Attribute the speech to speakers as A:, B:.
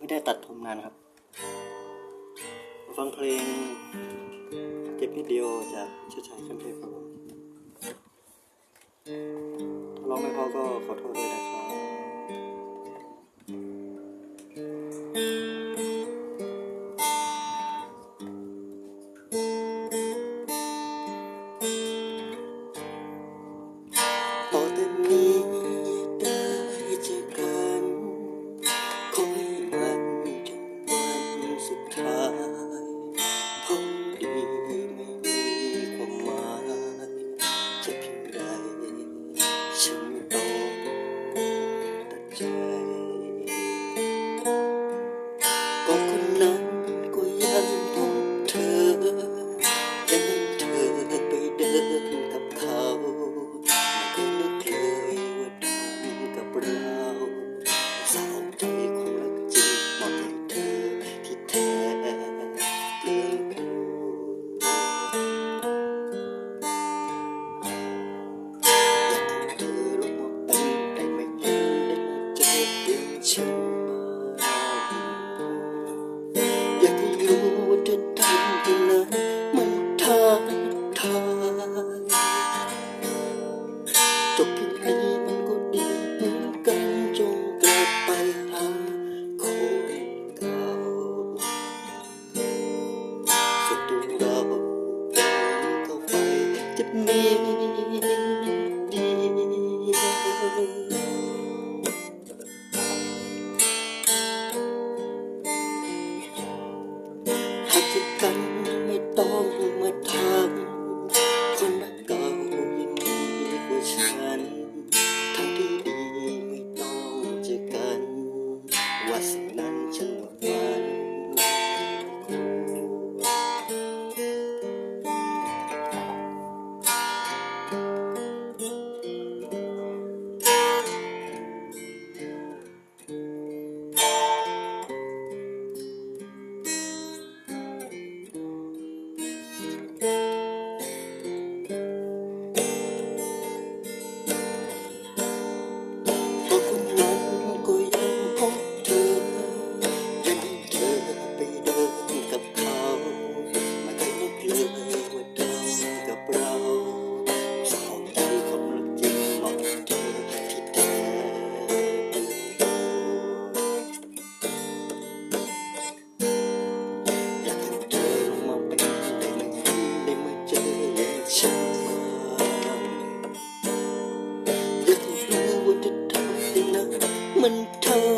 A: ไม่ได้ตัดผมนานครับ ฟังเพลงเก็บนิดเดียวจากเชิดชัยคันเทพครับถ้าร้องไม่พอก็ขอโทษด้วยนะครับ living winter